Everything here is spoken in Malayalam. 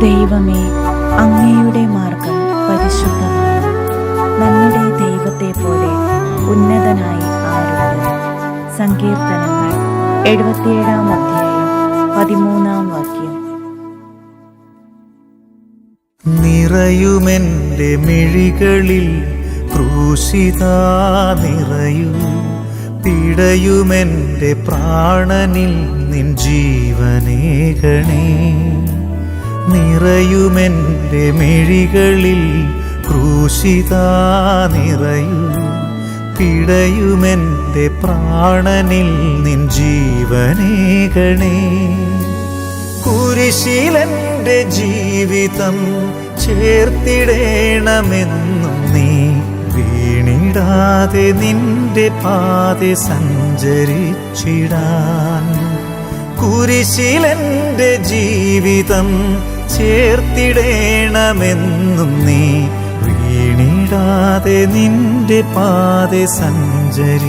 ദൈവമേ അങ്ങയുടെ മാർഗം പരിശുദ്ധമാണ് നമ്മുടെ ദൈവത്തെ പോലെ ഉന്നതനായി ആരുണ്ട് സങ്കീർത്തനങ്ങൾ എഴുപത്തിയേഴാം അധ്യായം പതിമൂന്നാം വാക്യം. നിറയുമെന്റെ മിഴികളിൽ ക്രൂശിത നിറയൂ. പിടയുമെന്റെ പ്രാണനിൽ നിൻ ജീവനേകണേ നിറയുമെന്റെ മിഴികളിൽ ക്രൂശിത നിറയൂ. പിടയുമെന്റെ പ്രാണനിൽ നിൻ ജീവനേകണേ കുരിശീലന്റെ ജീവിതം ചേർത്തിടേണമെന്നും നീ വീണിടാതെ നിന്റെ പാത സഞ്ചരിച്ചിടാൻ. കുരിശീലന്റെ ജീവിതം ചേർത്തിടേണമെന്നും നീ വീണിടാതെ നിന്റെ പാതെ സഞ്ചരിച്ചിടാൻ.